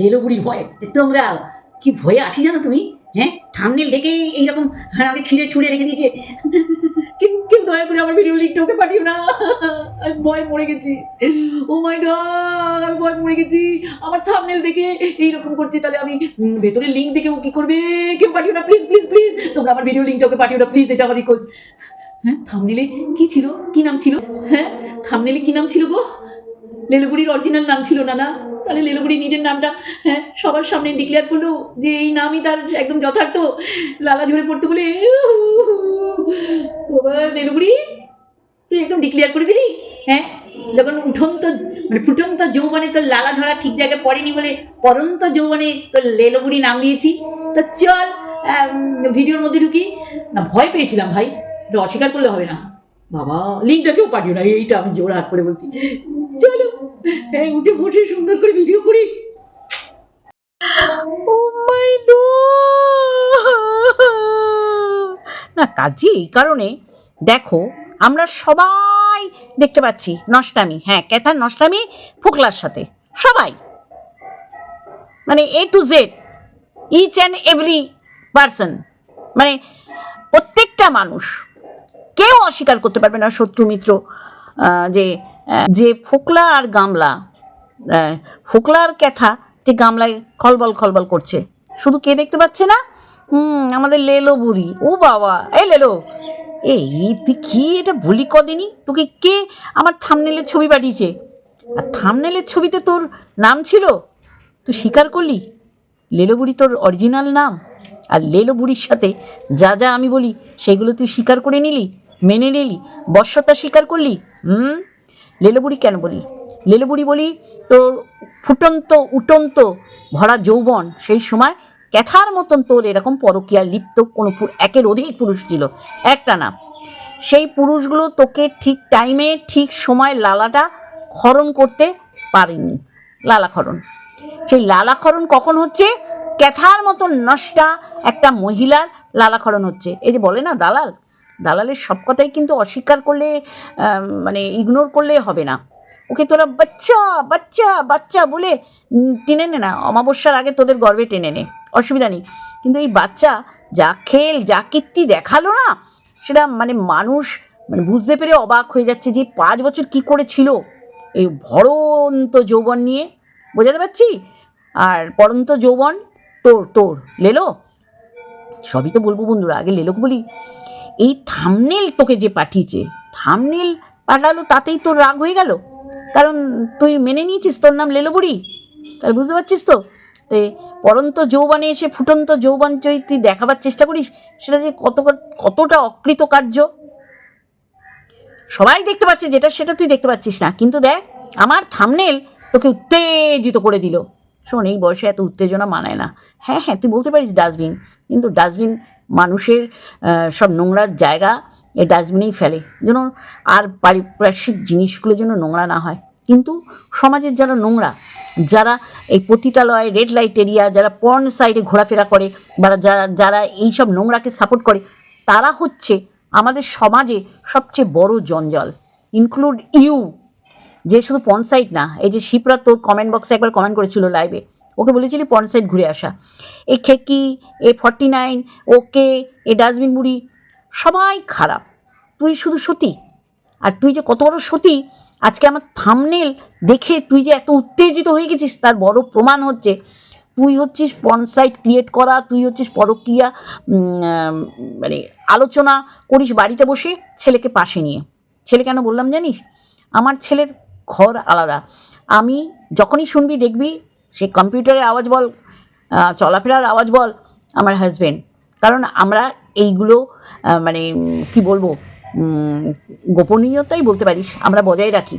লেলোগুড়ির ভয় তোমরা কি ভয়ে আছি জানো তুমি? হ্যাঁ? থামনেল ডেকে এইরকম আমাকে ছিঁড়ে ছুঁড়ে রেখে দিয়েছে। কেউ কেউ দয়া করে আমার ভিডিও লিঙ্কটা ওকে পাঠিও না। আমি ভয় মরে গেছি। ও মাই গড আমি ভয় মরে গেছি। আমার থামনেল দেখে এইরকম করছে, তাহলে আমি ভেতরে লিঙ্ক দেখে ও কি করবে? কেউ পাঠিও না প্লিজ প্লিজ প্লিজ তোমরা আমার ভিডিও লিঙ্কটা ওকে পাঠিও না প্লিজ এটা আমার রিকোয়েস্ট হ্যাঁ থামনেলে কি ছিল? কি নাম ছিল? হ্যাঁ থামনেলে কি নাম ছিল গো? লেলুগুড়ির অরিজিনাল নাম ছিল না না। তাহলে লেলুগুড়ি নিজের নামটা হ্যাঁ সবার সামনে ডিক্লেয়ার করল যে এই নামই তার একদম যথার্থ। লালা ঝরে পড়তো বলে লেলুগুড়ি তুই একদম ডিক্লেয়ার করে দিলি? হ্যাঁ যখন উঠন্ত মানে ফুটন্ত যৌবনে তোর লালা ঝরা ঠিক জায়গায় পড়েনি বলে পরন্ত যৌবনে তোর লেলুগুড়ি নাম দিয়েছি তো চল ভিডিওর মধ্যে ঢুকি। না, ভয় পেয়েছিলাম ভাই এটা অস্বীকার করলে হবে না। বাবা লিঙ্কটা কেউ পাঠিও না, এইটা আমি জোর হাত করে বলছি। চলো হ্যাঁ উঠে বসে সুন্দর করে ভিডিও করি। মাই না, কাজে, এই কারণে, দেখো, আমরা সবাই দেখতে পাচ্ছি নষ্টামি। হ্যাঁ ক্যাথার নষ্টামি? ফোকলার সাথে। সবাই। মানে A to Z each and every person মানে প্রত্যেকটা মানুষ। কেউ অস্বীকার করতে পারবে না শত্রু মিত্র যে যে ফোকলা আর গামলা ফোকলা আর ক্যাথা যে গামলায় খলবল খলবল করছে। শুধু কে দেখতে পাচ্ছে না? হুম, আমাদের লেলো বুড়ি। ও বাবা, এই লেলো, এই তুই কি এটা বলি কদিনই? তোকে কে আমার থামনেলের ছবি পাঠিয়েছে? আর থামনেলের ছবিতে তোর নাম ছিল? তুই স্বীকার করলি? লেলো বুড়ি তোর অরিজিনাল নাম? আর লেলো বুড়ির সাথে যা যা আমি বলি, সেগুলো তুই স্বীকার করে নিলি? মেনে নিলি? বর্ষতা স্বীকার করলি? হুম? লেলো বুড়ি কেন বলি? লেলো বুড়ি বলি তোর ফুটন্ত, উটন্ত ভরা যৌবন। সেই সময় ক্যাথার মতন তোর এরকম পরকীয়া লিপ্ত কোনো একের অধিক পুরুষ ছিল। একটা না, সেই পুরুষগুলো তোকে ঠিক টাইমে ঠিক সময় লালাটা ক্ষরণ করতে পারেনি। লালাক্ষরণ সেই লালাক্ষরণ কখন হচ্ছে? ক্যাথার মতন নষ্টা একটা মহিলার লালাক্ষরণ হচ্ছে। এই যে বলে না দালাল? দালালের সব কথাই কিন্তু অস্বীকার করলে মানে ইগনোর করলে হবে না। ওকে তোরা বাচ্চা বাচ্চা বাচ্চা বলে টেনে নে না। অমাবস্যার আগে তোদের গর্বে টেনে নে। অসুবিধা নেই। কিন্তু এই বাচ্চা যা খেল, যা কীর্তি দেখাল না, সেটা মানে মানুষ মানে বুঝতে পেরে অবাক হয়ে যাচ্ছে যে পাঁচ বছর কি করেছিল এই ভরন্ত যৌবন নিয়ে। বোঝাতে পারছি? আর পরন্ত যৌবন তোর তোর। লেলো? সবই তো বলব বন্ধুরা, আগে লেলোকে বলি। এই থামনেল তোকে যে পাঠিয়েছে থামনেল পাঠালো তাতেই তোর রাগ হয়ে গেল? কারণ তুই মেনে নিয়েছিস তোর নাম লেলো বুড়ি তাহলে বুঝতে পারছিস তো? পরন্ত যৌবনে এসে ফুটন্ত যৌবন তুই দেখাবার চেষ্টা করিস, সেটা যে কত কতটা অকৃতকার্য? সবাই দেখতে পাচ্ছে যেটা, সেটা তুই দেখতে পাচ্ছিস না। কিন্তু দেখ, আমার থামনেল তোকে উত্তেজিত করে দিল। শোন, এই বয়সে এত উত্তেজনা মানায় না। হ্যাঁ হ্যাঁ তুই বলতে পারিস ডাস্টবিন, কিন্তু ডাস্টবিন মানুষের সব নোংরার জায়গা এই ডাস্টবিনেই ফেলে। যেন আর পারিপার্শ্বিক জিনিসগুলো যেন নোংরা না হয়। কিন্তু সমাজের যারা নোংরা, যারা এই পতিতালয় রেড লাইট এরিয়া যারা পর্ন সাইডে ঘোরাফেরা করে বা যারা যারা এইসব নোংরাকে সাপোর্ট করে, তারা হচ্ছে আমাদের সমাজে সবচেয়ে বড় জঞ্জল। ইনক্লুড ইউ যে শুধু পনসাইট না, এই যে শিপরা তোর কমেন্ট বক্সে একবার কমেন্ট করেছিল লাইভে ওকে বলেছিলি পনসাইট ঘুরে আসা। এ খেকি, এ ফর্টি নাইন ওকে, এ ডাস্টবিন মুড়ি, সবাই খারাপ। তুই শুধু সতী। আর তুই যে কত বড় সতী, আজকে আমার থামনেল দেখে তুই যে এত উত্তেজিত হয়ে গেছিস, তার বড় প্রমাণ হচ্ছে, তুই হচ্ছিস পনসাইট ক্রিয়েট করা, তুই হচ্ছিস পরক্রিয়া মানে আলোচনা করিস বাড়িতে বসে ছেলেকে পাশে নিয়ে। ছেলে কেন বললাম জানিস? আমার ছেলের ঘর আলাদা। আমি যখনই শুনবি দেখবি সে কম্পিউটারের আওয়াজ বল চলাফেরার আওয়াজ বল আমার হাজব্যান্ড কারণ আমরা এইগুলো মানে কি বলব গোপনীয়তাই বলতে পারিস, আমরা বজায় রাখি।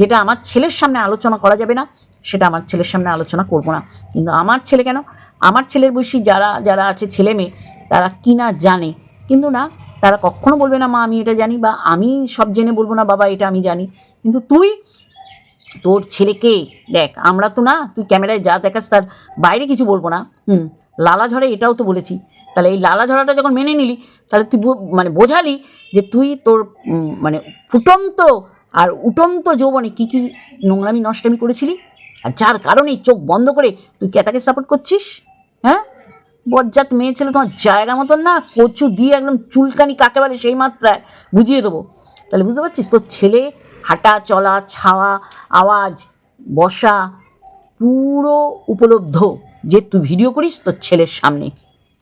যেটা আমার ছেলের সামনে আলোচনা করা যাবে না, সেটা আমার ছেলের সামনে আলোচনা করব না। কিন্তু আমার ছেলে কেন? আমার ছেলের বয়সী যারা যারা আছে ছেলে মেয়ে, তারা কি না জানে। কিন্তু না, তারা কখনো বলবে না, মা, আমি এটা জানি বা আমি সব জেনে বলব না, বাবা, এটা আমি জানি। কিন্তু তুই তোর ছেলেকে দেখ, আমরা তো না, তুই ক্যামেরায় যা দেখাস তার বাইরে কিছু বলব না। হুম, লালা ঝরে এটাও তো বলেছি। তাহলে এই লালা ঝরাটা যখন মেনে নিলি, তাহলে তুই মানে বোঝালি যে তুই তোর মানে ফুটন্ত আর উটন্ত যৌবনে কী কী নোংরামি, নষ্টামি করেছিলি? আর যার কারণে চোখ বন্ধ করে তুই ক্যাতাকে সাপোর্ট করছিস? হ্যাঁ? বজ্জাত মেয়ে ছেলে তোমার জায়গা মতন না, কচু দিয়ে একদম চুলকানি কাকে বলে সেই মাত্রায় বুঝিয়ে দেবো। তাহলে বুঝতে পারছিস? তোর ছেলে হাঁটা, চলা, ছাওয়া, আওয়াজ, বসা পুরো উপলব্ধ। যে তুই ভিডিও করিস তোর ছেলের সামনে।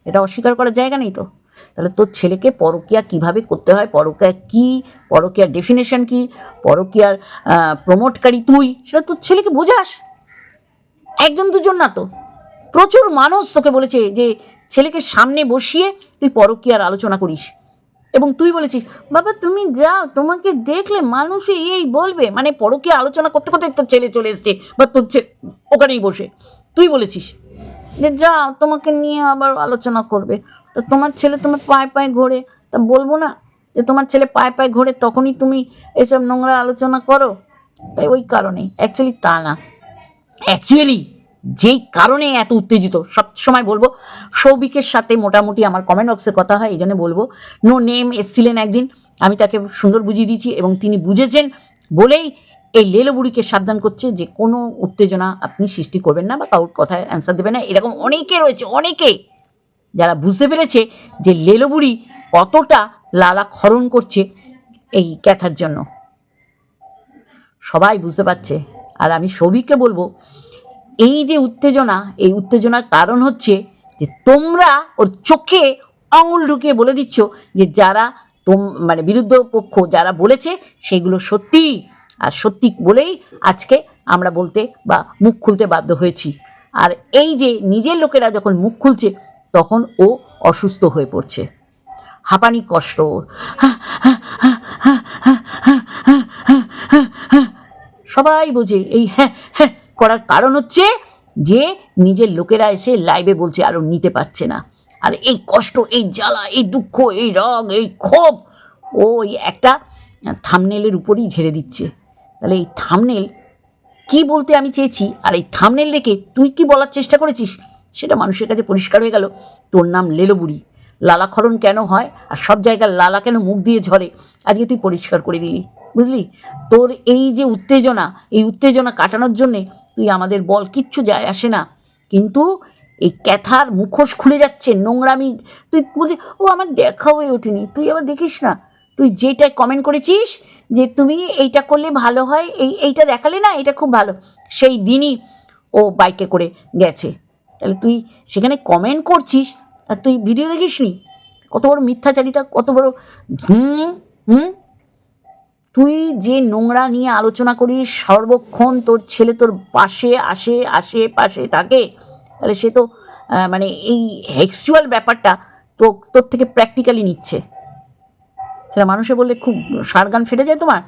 এটা অস্বীকার করার জায়গা নেই তো। তাহলে তোর ছেলেকে পরকিয়া কীভাবে করতে হয়? পরকিয়া কি? পরকিয়ার ডেফিনেশন কি? পরকিয়ার প্রমোটকারী তুই? সেটা তোর ছেলেকে বোঝাস। একজন দুজন না তো। প্রচুর মানুষ তোকে বলেছে যে ছেলেকে সামনে বসিয়ে তুই পরকিয়ার আলোচনা করিস। এবং তুই বলেছিস, বাবা, তুমি যাও, তোমাকে দেখলে মানুষই এই বলবে। মানে পরকীয়া আলোচনা করতে করতে তোর ছেলে চলে এসছে, বা তোর ওখানেই বসে। তুই বলেছিস যে, যাও, তোমাকে নিয়ে আবার আলোচনা করবে। তো তোমার ছেলে তোমার পায়ে পায়ে ঘোরে। তা বলব না যে, তোমার ছেলে পায়ে পায়ে ঘোরে তখনই তুমি এসব নোংরা আলোচনা করো? তাই ওই কারণে অ্যাকচুয়ালি তা না। অ্যাকচুয়ালি যেই কারণে এত উত্তেজিত, সব সময় বলব, সৌভিকের সাথে মোটামুটি আমার কমেন্ট বক্সে কথা হয়, এই জন্য বলব নো নেম এসছিলেন একদিন, আমি তাকে সুন্দর বুঝিয়ে দিয়েছি এবং তিনি বুঝেছেন বলেই এই লেলো বুড়িকে সাবধান করছে যে কোনো উত্তেজনা আপনি সৃষ্টি করবেন না বা কারোর কথায় অ্যান্সার দেবেন না। এরকম অনেকে রয়েছে, অনেকে যারা বুঝতে পেরেছে যে লেলো বুড়ি কতটা লালা খরণ করছে এই ক্যাথার জন্য। সবাই বুঝতে পারছে। আর আমি সৌভিককে বলব এই যে উত্তেজনা, এই উত্তেজনার কারণ হচ্ছে যে তোমরা ওর চোখে আঙুল ঢুকিয়ে বলে দিচ্ছ যে যারা তোম মানে বিরুদ্ধ পক্ষ যারা বলেছে সেগুলো সত্যি। আর সত্যি বলেই আজকে আমরা বলতে বা মুখ খুলতে বাধ্য হয়েছি। আর এই যে নিজের লোকেরা যখন মুখ খুলছে, তখন ও অসুস্থ হয়ে পড়ছে। হাঁপানি কষ্ট সবাই বোঝে এই হ্যাঁ হ্যাঁ করার কারণ হচ্ছে যে নিজের লোকেরা এসে লাইভে বলছে আরও নিতে পারছে না। আর এই কষ্ট, এই জ্বালা, এই দুঃখ, এই রং এই ক্ষোভ ওই একটা থামনেলের উপরই ঝেড়ে দিচ্ছে। তাহলে এই থামনেল কি বলতে আমি চেয়েছি? আর এই থামনেল দেখে তুই কি বলার চেষ্টা করেছিস? সেটা মানুষের কাছে পরিষ্কার হয়ে গেল। তোর নাম লেলোবুড়ি। লালাক্ষরণ কেন হয়? আর সব জায়গার লালা কেন মুখ দিয়ে ঝরে? আজকে তুই পরিষ্কার করে দিলি। বুঝলি? তোর এই যে উত্তেজনা, এই উত্তেজনা কাটানোর জন্যে তুই আমাদের বল, কিচ্ছু যায় আসে না। কিন্তু এই ক্যাথার মুখোশ খুলে যাচ্ছে, নোংরামি। তুই বলছিস, ও, আমার দেখা হয়ে ওঠেনি। তুই আবার দেখিস না। তুই যেটা কমেন্ট করেছিস যে তুমি এইটা করলে ভালো হয়, এই, এইটা দেখালে না এটা খুব ভালো। সেই দিনই ও বাইকে করে গেছে। তাহলে তুই সেখানে কমেন্ট করছিস আর তুই ভিডিও দেখিসনি? কত বড় মিথ্যাচারিতা, কত বড় হুম হুম। তুই যে নোংরা নিয়ে আলোচনা করিস, সর্বক্ষণ তোর ছেলে তোর পাশে আসে আসে, পাশে থাকে, তাহলে সে তো মানে এই হেক্সুয়াল ব্যাপারটা তো তোর থেকে প্র্যাকটিক্যালি নিচ্ছে। সেটা মানুষে বললে খুব সার গান ফেটে যায় তোমার।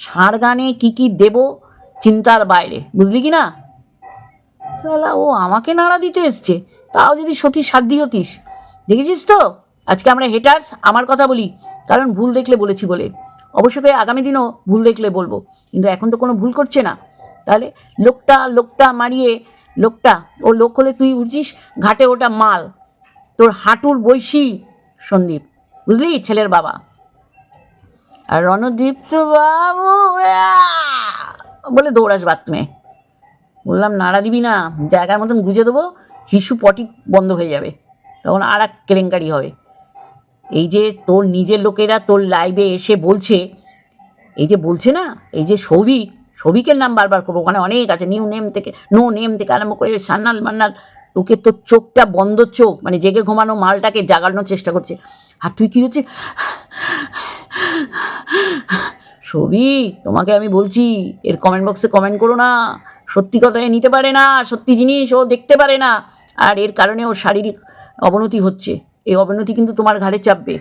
সার গানে কী কী দেব চিন্তার বাইরে, বুঝলি কি না? তাহলে ও আমাকে নাড়া দিতে এসছে, তাও যদি সতী সাধ্যি হতিস। দেখেছিস তো? আজকে আমরা হেটার্স আমার কথা বলি, কারণ ভুল দেখলে বলেছি বলে। অবশ্যই আগামী দিনও ভুল দেখলে বলব, কিন্তু এখন তো কোনো ভুল করছে না। তাহলে লোকটা লোকটা মারিয়ে, লোকটা ও লোক হলে তুই উঠছিস ঘাটে ওটা মাল। তোর হাঁটুর বৈশি সন্দীপ, বুঝলি ছেলের বাবা। আর রণদীপ তো বাবু বলে দৌড়াস বাথরুমে। বললাম, নাড়া দিবি না, জায়গার মতন গুজে দেবো, হিসু পটি বন্ধ হয়ে যাবে, তখন আর এক কেলেঙ্কারি হবে। এই যে তোর নিজের লোকেরা তোর লাইভে এসে বলছে, এই যে বলছে না, এই যে সৌভিক, সৌভিকের নাম বারবার করব, ওখানে অনেক আছে নিউ নেম থেকে নো নেম থেকে আরম্ভ করে সান্নাল মান্নাল, তোকে তোর চোখটা বন্ধ চোখ মানে জেগে ঘুমানো মালটাকে জাগানোর চেষ্টা করছে। আর তুই কী হচ্ছে? সৌভিক, তোমাকে আমি বলছি, এর কমেন্ট বক্সে কমেন্ট করো না, সত্যি কথা নিতে পারে না, সত্যি জিনিস ও দেখতে পারে না, আর এর কারণে ওর শারীরিক অবনতি হচ্ছে। এই অবনতি কিন্তু তোমার ঘাড়ে চাপবে।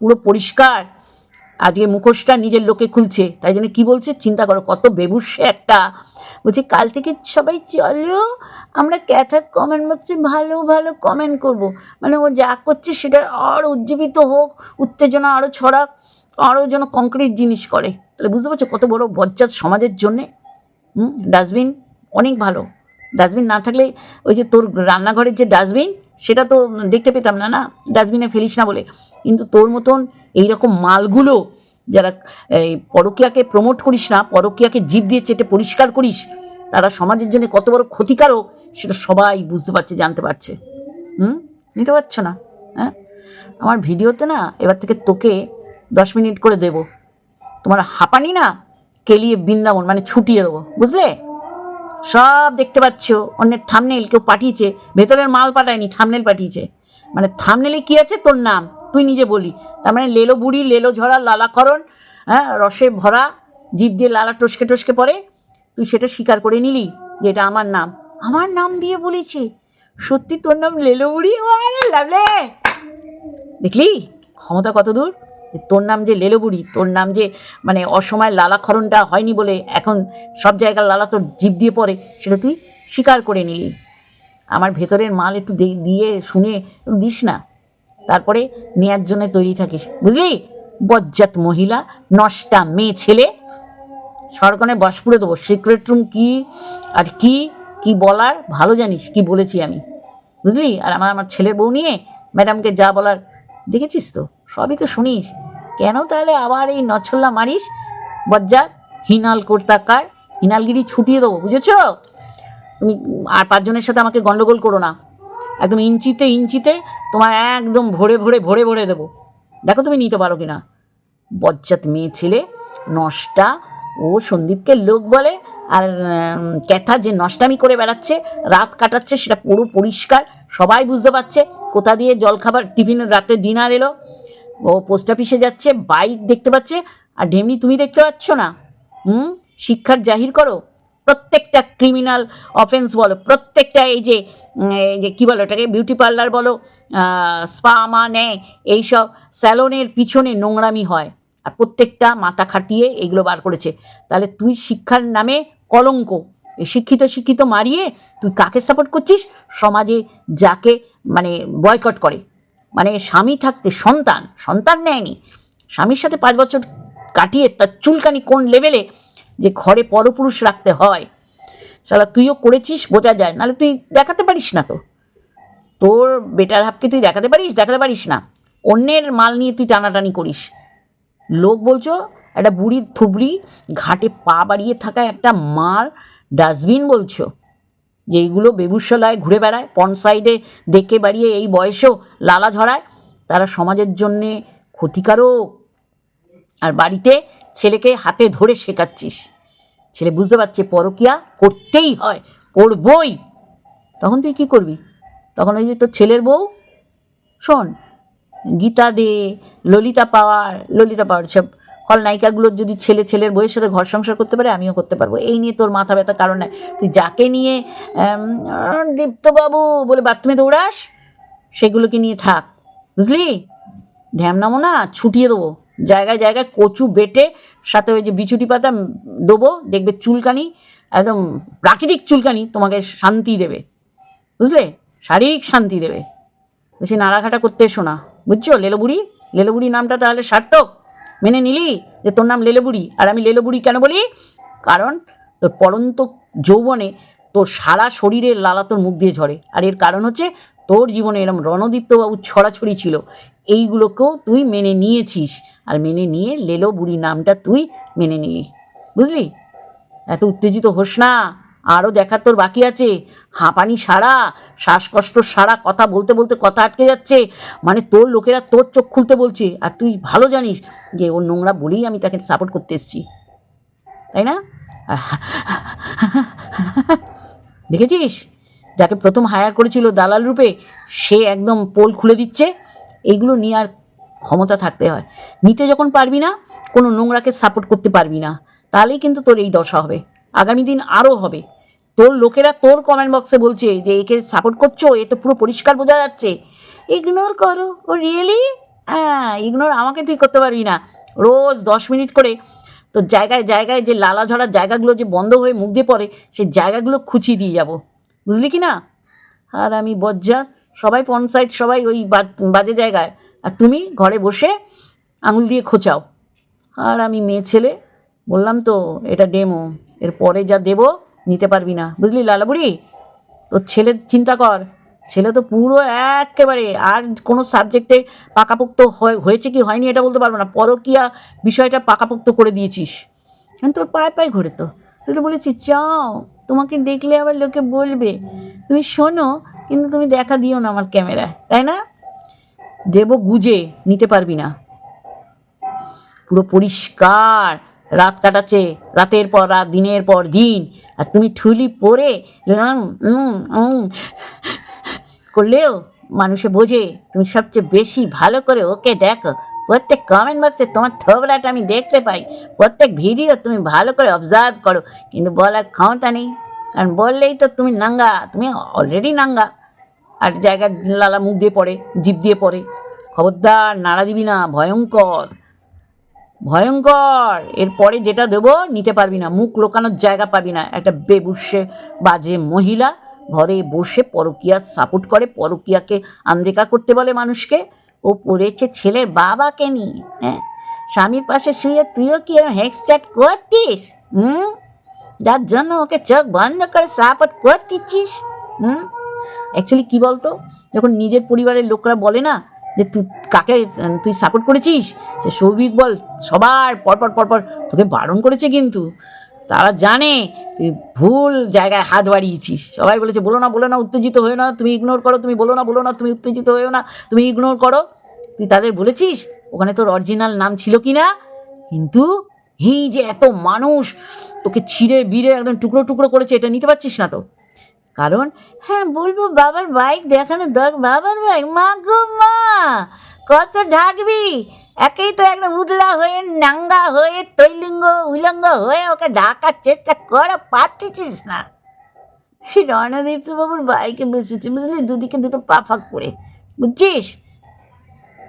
পুরো পরিষ্কার। আজকে মুখোশটা নিজের লোকে খুলছে। তাই জন্য কী বলছে? চিন্তা করো, কত বেবুসে একটা। বলছে, কাল থেকে সবাই চলো, আমরা ক্যাথার কমেন্ট বক্সে ভালো ভালো কমেন্ট করব। মানে ও যা করছে সেটা আরও উজ্জীবিত হোক, উত্তেজনা আরও ছড়াক আরও যেন কংক্রিট জিনিস করে। তাহলে বুঝতে পারছ কত বড় বজ্জাত সমাজের জন্যে? ডাস্টবিন অনেক ভালো। ডাস্টবিন না থাকলে ওই যে তোর রান্নাঘরের যে ডাস্টবিন সেটা তো দেখতে পেতাম না না? ডাস্টবিনে ফেলিস না বলে। কিন্তু তোর মতন এই রকম মালগুলো যারা, এই পরকীয়াকে প্রমোট করিস না, পরকীয়াকে জিভ দিয়ে চেটে পরিষ্কার করিস, তারা সমাজের জন্য কত বড় ক্ষতিকারক, সেটা সবাই বুঝতে পারছে, জানতে পারছে। হুম? নিতে পারছ না? হ্যাঁ? আমার ভিডিওতে না, এবার থেকে তোকে দশ মিনিট করে দেব। তোমার হাঁপানি না, কেলিয়ে বৃন্দাবন মানে ছুটিয়ে দেবো, বুঝলে? সব দেখতে পাচ্ছ। অন্যের থামনেল কেউ পাঠিয়েছে, ভেতরের মাল পাঠায়নি থামনেল পাঠিয়েছে। মানে থামনেলে কি আছে? তোর নাম। তুই নিজে বলি। তার মানে লেলো বুড়ি, লেলো ঝরা লালাকরণ হ্যাঁ রসে ভরা জিভ দিয়ে লালা টসকে টসকে পড়ে। তুই সেটা স্বীকার করে নিলি যে এটা আমার নাম। আমার নাম দিয়ে বলেছি। সত্যি তোর নাম লেলো বুড়ি? দেখলি? ক্ষমতা কত দূর? তোর নাম যে লেলো বুড়ি তোর নাম যে মানে অসময় লালাক্ষরণটা হয়নি বলে এখন সব জায়গার লালা তোর জিভ দিয়ে পড়ে, সেটা তুই স্বীকার করে নিলি। আমার ভেতরের মাল একটু দিয়ে শুনে দিস না। তারপরে নেয়ার জন্য তৈরি থাকিস। বুঝলি? বজ্জাত মহিলা, নষ্টা মেয়ে ছেলে। সরকারে বস পুড়ে দেবো। সিক্রেট রুম কি আর কি কি বলার ভালো জানিস, কি বলেছি আমি। বুঝলি? আর আমার আমার ছেলের বউ নিয়ে ম্যাডামকে যা বলার, দেখেছিস তো? সবই তো শুনিস। কেন তাহলে আবার এই নছল্লা মারিস? বজ্জাত, হিনাল কর্তাকার, হিনালগিরি ছুটিয়ে দেবো, বুঝেছ? তুমি আর পাঁচজনের সাথে আমাকে গন্ডগোল করো না। একদম ইঞ্চিতে ইঞ্চিতে তোমার একদম ভরে ভরে ভরে ভরে দেবো। দেখো তুমি নিতে পারো কিনা। বজ্জাত মেয়ে ছেলে, নষ্টা, ও সন্দীপকে লোক বলে, আর ক্যাথা যে নষ্টামি করে বেড়াচ্ছে, রাত কাটাচ্ছে, সেটা পুরো পরিষ্কার, সবাই বুঝতে পারছে। কোথা দিয়ে জলখাবার, টিফিন, রাতে ডিনার এলো ও পোস্ট অফিসে যাচ্ছে বাইক দেখতে পাচ্ছে, আর ঢেমনি তুমি দেখতে পাচ্ছ না? হুম? শিক্ষার জাহির করো। প্রত্যেকটা ক্রিমিনাল অফেন্স বলো, প্রত্যেকটা এই যে এই যে কী বলো এটাকে বিউটি পার্লার বলো স্পা মা নেয় এইসব স্যালনের পিছনে নোংরামি হয়। আর প্রত্যেকটা মাথা খাটিয়ে এগুলো বার করেছে। তাহলে তুই শিক্ষার নামে কলঙ্ক। শিক্ষিত শিক্ষিত মারিয়ে তুই কাকে সাপোর্ট করছিস? সমাজে যাকে মানে বয়কট করে। মানে স্বামী থাকতে সন্তান সন্তান নেয়নি। স্বামীর সাথে পাঁচ বছর কাটিয়ে তার চুলকানি কোন লেভেলে যে ঘরে পরপুরুষ রাখতে হয়? সালা তুইও করেছিস? বোঝা যায়। নাহলে তুই দেখাতে পারিস না তো। তোর বেটার হাফকে তুই দেখাতে পারিস? দেখাতে পারিস না। অন্যের মাল নিয়ে তুই টানাটানি করিস। লোক বলছো, একটা বুড়ি থুবড়ি, ঘাটে পা বাড়িয়ে থাকা একটা মাল, ডাস্টবিন, বলছো। যে এইগুলো বেবুসলায় ঘুরে বেড়ায়, পন সাইডে দেখে বাড়িয়ে এই বয়সেও লালা ঝরায়, তারা সমাজের জন্যে ক্ষতিকারক। আর বাড়িতে ছেলেকে হাতে ধরে শেখাচ্ছিস। ছেলে বুঝতে পারছে পরকিয়া করতেই হয়, করবই। তখন তুই কি করবি? তখন ওই যে তোর ছেলের বউ? শোন, গীতা দে, ললিতা পাওয়ার ললিতা পাওয়ার সব খলনায়িকাগুলোর যদি ছেলে ছেলের বইয়ের সাথে ঘর সংসার করতে পারে, আমিও করতে পারব। এই নিয়ে তোর মাথা ব্যথা কারণ নাই। তুই যাকে নিয়ে দীপ্তবাবু বলে বাথরুমে দৌড়াস, সেগুলোকে নিয়ে থাক। বুঝলি? ঢ্যামনামো না, ছুটিয়ে দেবো। জায়গায় জায়গায় কচু বেটে, সাথে ওই যে বিচুটি পাতা দেবো, দেখবে চুলকানি, একদম প্রাকৃতিক চুলকানি তোমাকে শান্তি দেবে। বুঝলে? শারীরিক শান্তি দেবে। বেশি নাড়াঘাটা করতে এসো না। বুঝছ? লেলোবুড়ি? লেলোবুড়ি নামটা তাহলে সার্থক। মেনে নিলি যে তোর নাম লেলোবুড়ি? আর আমি লেলোবুড়ি কেন বলি? কারণ তোর পরন্ত যৌবনে তোর সারা শরীরের লালা তোর মুখ দিয়ে ঝরে। আর এর কারণ হচ্ছে তোর জীবনে এরম রণদীপ্তবাবু ছড়াছড়ি ছিল। এইগুলোকেও তুই মেনে নিয়েছিস। আর মেনে নিয়ে লেলো বুড়ি নামটা তুই মেনে নিলি। বুঝলি? এত উত্তেজিত হোস না। আরও দেখার তোর বাকি আছে। হাঁপানি সারা, শ্বাসকষ্ট সারা, কথা বলতে বলতে কথা আটকে যাচ্ছে। মানে তোর লোকেরা তোর চোখ খুলতে বলছে। আর তুই ভালো জানিস যে ও নোংরা বলেই আমি তাকে সাপোর্ট করতে এসেছি। তাই না? দেখেছিস? যাকে প্রথম হায়ার করেছিল দালাল রূপে, সে একদম পোল খুলে দিচ্ছে। এইগুলো নিয়ে আর ক্ষমতা থাকতে হয়। নিতে যখন পারবি না, কোনো নোংরাকে সাপোর্ট করতে পারবি না। তাহলেই কিন্তু তোর এই দশা হবে। আগামী দিন আরও হবে। তোর লোকেরা তোর কমেন্ট বক্সে বলছে যে, একে সাপোর্ট করছ? এ তো পুরো পরিষ্কার বোঝা যাচ্ছে। ইগনোর করো। ও রিয়েলি হ্যাঁ ইগনোর আমাকে তুই করতে পারবি না। রোজ দশ মিনিট করে তো জায়গায় জায়গায় যে লালা ঝরার জায়গাগুলো যে বন্ধ হয়ে মুখ দিয়ে পড়ে, সেই জায়গাগুলো খুঁচিয়ে দিয়ে যাব। বুঝলি কি না? আর আমি বজ্জা, সবাই পনসাইড সবাই ওই বাজে জায়গায়। আর তুমি ঘরে বসে আঙুল দিয়ে খোঁচাও। আর আমি মেয়ে ছেলে, বললাম তো, এটা ডেমো এর পরে যা দেবো, নিতে পারবি না। বুঝলি লালাবুড়ি? তোর ছেলের চিন্তা কর। ছেলে তো পুরো একেবারে, আর কোনো সাবজেক্টে পাকাপোক্ত হয়ে- হয়েছে কি হয়নি এটা বলতে পারব না। পরকিয়া বিষয়টা পাকাপোক্ত করে দিয়েছিস। তোর পায়ে পায়ে ঘুরে তো। তুই তো বলেছিস চাও, তোমাকে দেখলে আবার লোকে বলবে। তুমি শোনো, কিন্তু তুমি দেখা দিও না আমার ক্যামেরায়। তাই না? দেব গুজে, নিতে পারবি না। পুরো পরিষ্কার। রাত কাটাচ্ছে, রাতের পর রাত, দিনের পর দিন। আর তুমি ঠুলি পরে করলেও মানুষে বোঝে, তুমি সবচেয়ে বেশি ভালো করে ওকে দেখো। প্রত্যেক কমেন্ট বক্সে তোমার থোবলাটা আমি দেখতে পাই। প্রত্যেক ভিডিও তুমি ভালো করে অবজার্ভ করো। কিন্তু বলার ক্ষমতা নেই। কারণ বললেই তো তুমি নাঙ্গা, তুমি অলরেডি নাঙ্গা। আর জায়গায় লালা মুখ দিয়ে পড়ে, জিভ দিয়ে পড়ে। খবরদার, নাড়া দিবি না, ভয়ঙ্কর। ভয়ঙ্কর। এরপরে যেটা দেবো, নিতে পারবি না, মুখ লোকানোর জায়গা পাবি না। একটা বেবুসে বাজে মহিলা ঘরে বসে পরকিয়া সাপোর্ট করে, পরকিয়াকে আন্দেকা করতে বলে মানুষকে। ও পড়েছে ছেলের বাবাকে নিয়ে হ্যাঁ? স্বামীর পাশে শুয়ে তুইও কি হেক্স চ্যাট করতিস? হুম? যার জন্য ওকে চোখ বন্ধ করে সাপোর্ট করতিছিস? হুম? অ্যাকচুয়ালি কি বলতো? যখন নিজের পরিবারের লোকরা বলে না যে তুই কাকে তুই সাপোর্ট করেছিস? সে সৌভিক বল, সবার পরপর পরপর তোকে বারণ করেছে কিন্তু। তারা জানে তুই ভুল জায়গায় হাত বাড়িয়েছিস। সবাই বলেছে, বলো না বলো না, উত্তেজিত হয়েও না, তুমি ইগনোর করো, তুমি বলো না বলো না, তুমি উত্তেজিত হয়েও না, তুমি ইগনোর করো। তুই তাদের বলেছিস, ওখানে তোর অরিজিনাল নাম ছিল কি না? কিন্তু এই যে এত মানুষ তোকে ছিঁড়ে, বিড়ে, একদম টুকরো টুকরো করেছে, এটা নিতে পারছিস না তো? কারণ হ্যাঁ বলব বাবার বাইক দেখানো দর বাবার বাইক? মা গো, মা! কত ঢাকবি! একেই তো একদম উদলা হয়ে, নাঙ্গা হয়ে, তৈলিঙ্গ, উলঙ্গ হয়ে ওকে ঢাকার চেষ্টা করে পারতেছিস না। রণদীপ্ত বাবুর বাইকে বসেছে, বুঝলি? দুদিকে দুটো পা ফাঁক করে। বুঝছিস?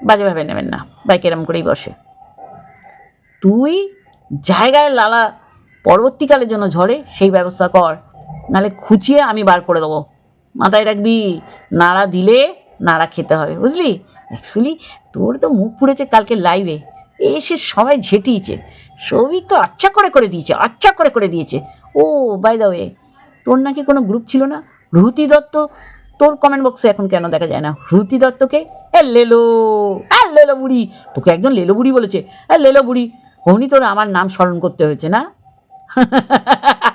বাজে ভাবে নেবেন না, বাইক এরম করেই বসে। তুই জায়গায় লালা পরবর্তীকালের জন্য ঝরে সেই ব্যবস্থা কর। নালে খুঁচিয়ে আমি বার করে দেবো। মাথায় রাখবি, নাড়া দিলে নাড়া খেতে হবে, বুঝলি? অ্যাকচুয়ালি তোর তো মুখ পুড়েছে কালকে লাইভে এসে সবাই ঝেটিয়েছে। সৌভিক তো আচ্ছা করে করে দিয়েছে আচ্ছা করে করে দিয়েছে। ও বাই দা ওয়ে তোর নাকি কোনো গ্রুপ ছিল না? রুতি দত্ত, তোর কমেন্ট বক্সে এখন কেন দেখা যায় না? রুতি দত্তকে, এ লেলো এ লেলো বুড়ি, তোকে একজন লেলো বুড়ি বলেছে, এ লেলো বুড়ি অমনি তোর আমার নাম স্মরণ করতে হয়েছে না?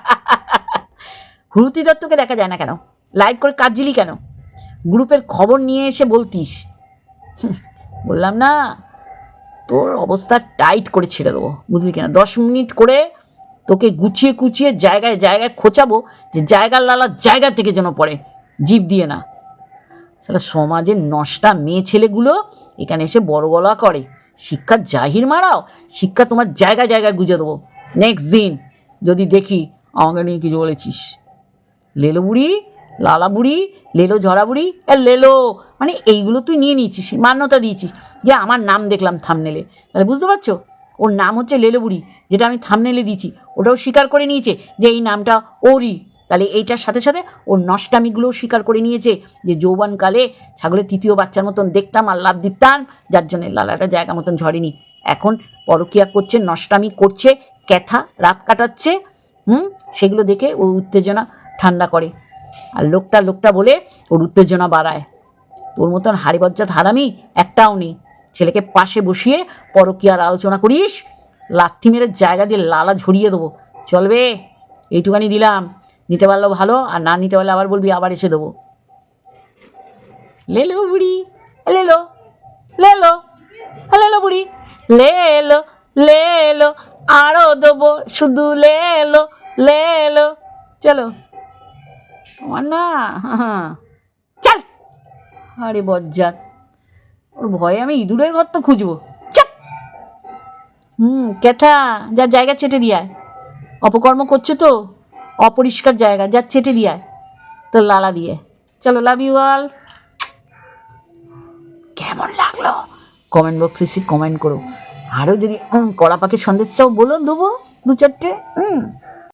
হুরুতি দত্তকে দেখা যায় না কেন? লাইভ করে কাজলি কেন? গ্রুপের খবর নিয়ে এসে বলতিস। বললাম, না, তোর অবস্থা টাইট করে ছেড়ে দেবো বুঝলি কিনা? দশ মিনিট করে তোকে গুছিয়ে কুচিয়ে জায়গায় জায়গায় খোঁচাবো যে জায়গার লালা জায়গা থেকে যেন পড়ে জিপ দিয়ে না। সেটা সমাজের নষ্টা মেয়ে ছেলেগুলো এখানে এসে বড় গলা করে শিক্ষার জাহির মারাও, শিক্ষা তোমার জায়গায় জায়গায় গুজে দেবো। নেক্সট দিন যদি দেখি, আমাকে নিয়ে কিছু বলেছিস। লেলো বুড়ি, লালা বুড়ি, লেলো ঝরা বুড়ি আর লেলো। মানে এইগুলো তুই নিয়ে নিয়েছিস মান্যতা দিয়েছিস। যে আমার নাম দেখলাম থামনেলে। তাহলে বুঝতে পারছ? ওর নাম হচ্ছে লেলো বুড়ি, যেটা আমি থামনেলে দিয়েছি। ওটাও স্বীকার করে নিয়েছে যে এই নামটা ওরই। তাহলে এইটার সাথে সাথে ওর নষ্টামিগুলোও স্বীকার করে নিয়েছে যে যৌবনকালে ছাগলের তৃতীয় বাচ্চার মতন দেখতাম আর লাভ দিতাম, যার জন্য লালাটা জায়গা মতন ঝরেনি। এখন পরকিয়া করছে, নষ্টামি করছে, ক্যাথা রাত কাটাচ্ছে, হুম? সেগুলো দেখে ও উত্তেজনা ঠান্ডা করে। আর লোকটা লোকটা বলে, ওর উত্তেজনা বাড়ায়। তোর মতন হাড়িবজ্জাত হারামি একটাও নেই। ছেলেকে পাশে বসিয়ে পরকিয়ার আলোচনা করিস, লাথি মেরে জায়গা দিয়ে লালা ঝরিয়ে দেবো। চলবে এইটুখানি দিলাম। নিতে পারলেও ভালো, আর না নিতে পারলে আবার বলবি আবার এসে দেবো। লেলো বুড়ি, লেলো লেলো লেলো বুড়ি, লেলো লেলো আরও দেবো। শুধু লেলো লেলো, চলো। তোমার না। চল। আরে বজ্জাত, ওর ভয়ে আমি ইঁদুরের ঘর তো খুঁজবো। চাপ হুম ক্যাথা যার জায়গা চেটে দিয়ায় অপকর্ম করছে তো, অপরিষ্কার জায়গা, যা চেটে দিয়ায় তোর লালা দিয়ে। চলো লাভ ইউ অল কেমন লাগল? কমেন্ট বক্সে এসে কমেন্ট করো। আরও যদি কড়া পাখির সন্দেশ চাও, বলো, দেবো, দু চারটে, হুম।